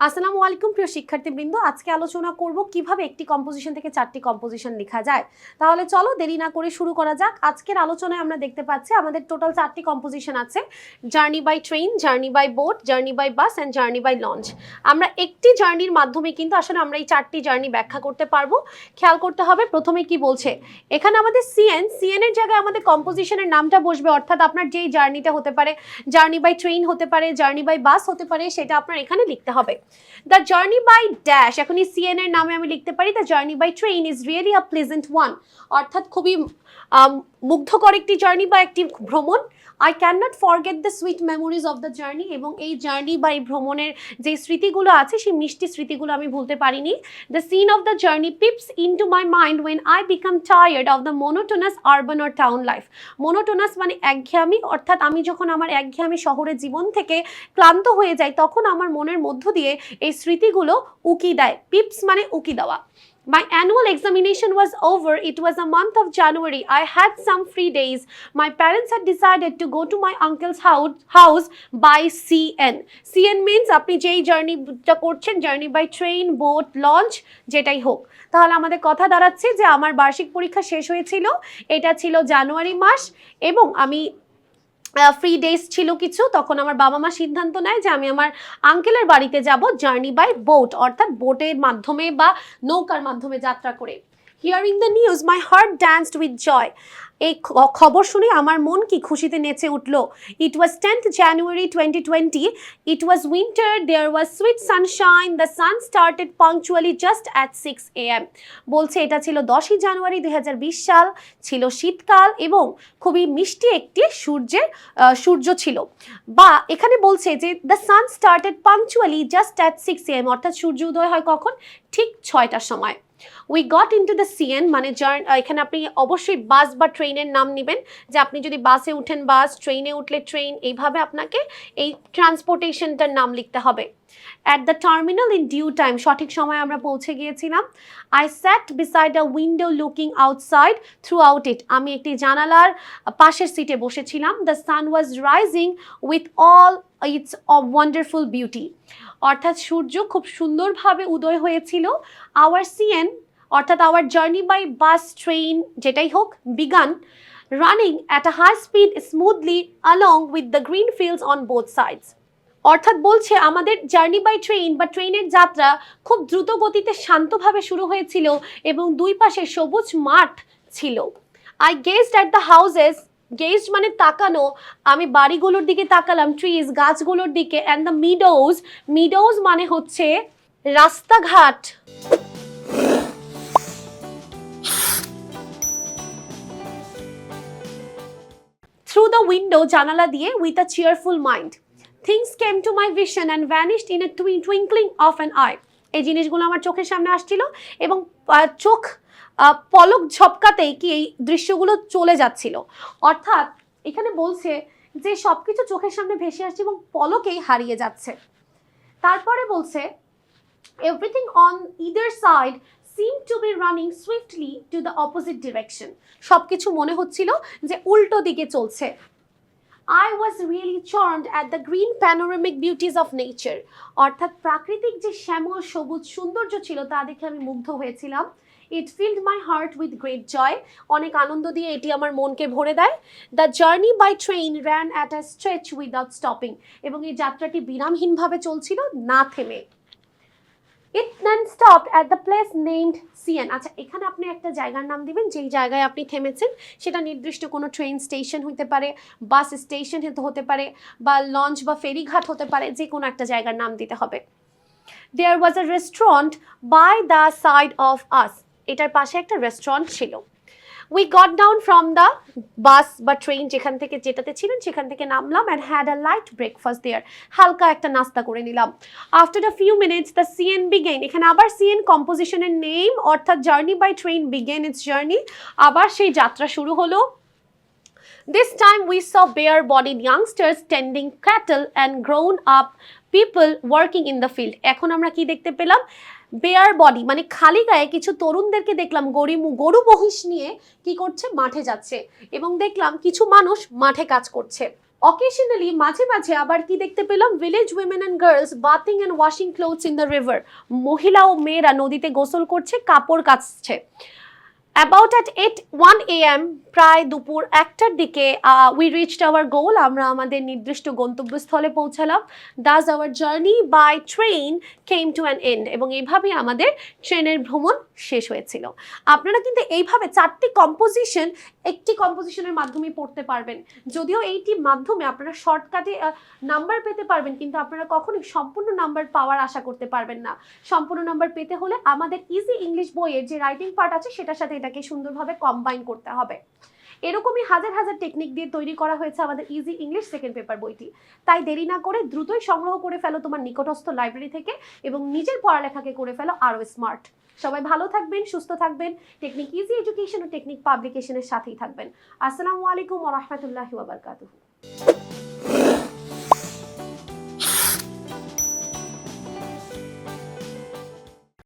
আসসালামু আলাইকুম, প্রিয় শিক্ষার্থীবৃন্দ। আজকে আলোচনা করব কীভাবে একটি কম্পোজিশন থেকে চারটি কম্পোজিশন লেখা যায়। তাহলে চলো দেরি না করে শুরু করা যাক। আজকের আলোচনায় আমরা দেখতে পাচ্ছি আমাদের টোটাল চারটি কম্পোজিশন আছে। Journey by train journey by boat journey by bus and journey by launch আমরা একটি জার্নির মাধ্যমে কিন্তু আসলে আমরা এই চারটি জার্নি ব্যাখ্যা করতে পারব। খেয়াল করতে হবে, প্রথমে কি বলছে? এখানে আমাদের সিএন সিএন এর জায়গায় আমাদের কম্পোজিশনের নামটা বসবে, অর্থাৎ আপনার যেই জার্নিটা হতে পারে জার্নি বাই ট্রেন হতে পারে জার্নি বাই বাস হতে পারে, সেটা আপনার এখানে লিখতে হবে। দ্য জার্নি বাই ড্যাশ এখন এই সিএন এর নামে আমি লিখতে পারি। The journey by train is really a pleasant one অর্থাৎ খুবই মুগ্ধকর একটি জার্নি বা একটি ভ্রমণ। I can not forget the sweet memories of the journey এবং এই জার্নি বা এই ভ্রমণের যে স্মৃতিগুলো আছে, সেই মিষ্টি স্মৃতিগুলো আমি ভুলতে পারিনি। The scene of the journey peeps in to my mind when I become tired of the monotonous urban or town life monotonous মানে একঘেয়ামি, অর্থাৎ আমি যখন আমার একঘেয়ামি শহরের জীবন থেকে ক্লান্ত হয়ে যাই, তখন আমার মনের মধ্য দিয়ে এই স্মৃতিগুলো উকি দেয়। পিপস মানে উকি দেওয়া। My annual examination was over. It was a month of January. I had some free days. My parents had decided to go to my uncle's house, house by CN. CN means আপনি যেই জার্নিটা করছেন journey by train boat launch যেটাই হোক তাহলে আমাদের কথা দাঁড়াচ্ছে যে আমার বার্ষিক পরীক্ষা শেষ হয়েছিল এটা ছিল জানুয়ারি মাস এবং আমি ফ্রি ডেজ ছিল কিছু, তখন আমার বাবা মা সিদ্ধান্ত নেয় যে আমি আমার আঙ্কেলের বাড়িতে যাব জার্নি বাই বোট অর্থাৎ বোটের মাধ্যমে বা নৌকার মাধ্যমে যাত্রা করে। Hearing the news my heart danced with joy এই খবর শুনে আমার মন কি খুশিতে নেচে উঠল। It was tenth January twenty twenty it was winter there was sweet sunshine the sun started punctually just at six A M বলছে, এটা ছিল দশই জানুয়ারি দু হাজার বিশ সাল, ছিল শীতকাল এবং খুবই মিষ্টি একটি সূর্যের সূর্য ছিল। বা এখানে বলছে যে the sun started punctually just at six A M অর্থাৎ সূর্য উদয় হয় কখন? ঠিক ছয়টার সময়। We got in to the C N মানে এখানে আপনি অবশ্যই বাস বা ট্রেনের নাম নেবেন। যে আপনি যদি বাসে উঠেন বাস ট্রেনে উঠলে ট্রেন এইভাবে আপনাকে এই ট্রান্সপোর্টেশনটার নাম লিখতে হবে। At the terminal in due time সঠিক সময়ে আমরা পৌঁছে গিয়েছিলাম। I sat beside a window looking outside through out it আমি একটি জানালার পাশের সিটে বসেছিলাম। The sun was rising with all its of wonderful beauty অর্থাৎ সূর্য খুব সুন্দরভাবে উদয় হয়েছিল। আওয়ার সিএন অর্থাৎ our journey by bus train যেটাই হোক began running at a high speed smoothly along with the green fields on both sides অর্থাৎ বলছে আমাদের জার্নি বাই ট্রেন বা ট্রেনের যাত্রা খুব দ্রুত গতিতে শান্তভাবে শুরু হয়েছিল এবং দুই পাশে সবুজ মাঠ ছিল। I gazed at the houses gazed মানে তাকানো, আমি বাড়িগুলোর দিকে তাকালাম ট্রিজ গাছগুলোর দিকে অ্যান্ড দ্য মিডোজ মিডোজ মানে হচ্ছে রাস্তাঘাট। থ্রু দ্য উইন্ডো জানালা দিয়ে with a cheerful mind things came to my vision and vanished in a twinkling of an eye এই জিনিসগুলো আমার চোখের সামনে আসছিল এবং চোখ পলক ঝপকাতেই কি এই দৃশ্যগুলো চলে যাচ্ছিল? অর্থাৎ এখানে বলছে যে সব কিছু চোখের সামনে ভেসে আসছে এবং পলকেই হারিয়ে যাচ্ছে। তারপরে বলছে everything on either side seem to be running swiftly to the opposite direction সব কিছু মনে হচ্ছিল যে উল্টো দিকে চলছে। I was really charmed at the green panoramic beauties of nature অর্থাৎ প্রাকৃতিক যে শ্যামল সবুজ সৌন্দর্য ছিল তা দেখে আমি মুগ্ধ হয়েছিলাম। It filled my heart with great joy অনেক আনন্দ দিয়ে এটি আমার মনকে ভরে দেয়। The journey by train ran at a stretch without stopping এবং এই যাত্রাটি বিরামহীনভাবে চলছিল, না থেমে। It then stop at the place named CN আচ্ছা এখানে আপনি একটা জায়গার নাম দিবেন, যেই জায়গায় আপনি থেমেছেন। সেটা নির্দিষ্ট কোনো ট্রেন স্টেশন হতে পারে বাস স্টেশন হতে পারে, বা লঞ্চ বা ফেরিঘাট হতে পারে, যে কোনো একটা জায়গার নাম দিতে হবে। There was a restaurant by the side of us এটার পাশে একটা রেস্টুরেন্ট ছিল। We got down from the bus বা ট্রেন যেখান থেকে যেটাতে ছিলেন, সেখান থেকে নামলাম and had a light breakfast there হালকা একটা নাস্তা করে নিলাম। After a few minutes the CN began এখানে আবার সিএন কম্পোজিশনের নেম অর্থাৎ journey by train began its journey আবার সেই যাত্রা শুরু হলো। This time we saw bare bodied youngsters tending cattle and grown up people working in the field. এখন আমরা কি দেখতে পেলাম? বেয়ার বডি মানে খালি গায়ে কিছু তরুণদেরকে দেখলাম গরু গরু মহিষ নিয়ে কি করছে? মাঠে যাচ্ছে। এবং দেখলাম কিছু মানুষ মাঠে কাজ করছে। অকেশনালি মাঝে মাঝে আবার কি দেখতে পেলাম? Village women and girls bathing and washing clothes in the river মহিলা ও মেয়েরা নদীতে গোসল করছে, কাপড় কাচছে। About at eight one A M প্রায় দুপুর একটার দিকে উই রিচড আওয়ার গোল আমরা আমাদের নির্দিষ্ট গন্তব্যস্থলে পৌঁছালাম। Thus our journey by train came to an end এবং এইভাবেই আমাদের ট্রেনের ভ্রমণ শেষ হয়েছিল। আপনারা কিন্তু এইভাবে চারটি কম্পোজিশন একটি কম্পোজিশনের মাধ্যমে পড়তে পারবেন। যদিও এইটি মাধ্যমে আপনারা শর্টকাটে নাম্বার পেতে পারবেন, কিন্তু আপনারা কখনোই সম্পূর্ণ নাম্বার পাওয়ার আশা করতে পারবেন না। সম্পূর্ণ নাম্বার পেতে হলে আমাদের ইজি ইংলিশ বইয়ের যে রাইটিং পার্ট আছে, সেটার সাথে এটাকে সুন্দরভাবে কম্বাইন করতে হবে। এরকমই হাজার হাজার টেকনিক দিয়ে তৈরি করা হয়েছে আমাদের ইজি ইংলিশ সেকেন্ড পেপার বইটি। তাই দেরি না করে দ্রুতই সংগ্রহ করে ফেলো তোমার নিকটস্থ লাইব্রেরি থেকে এবং নিজের পড়ালেখাকে করে ফেলো আরও স্মার্ট সবাই ভালো থাকবেন, সুস্থ থাকবেন। টেকনিক ইজি এডুকেশন ও টেকনিক পাবলিকেশনের সাথেই থাকবেন। আসসালামু আলাইকুম ওরহমতুল্লাহি ওয়াবারকাতুহু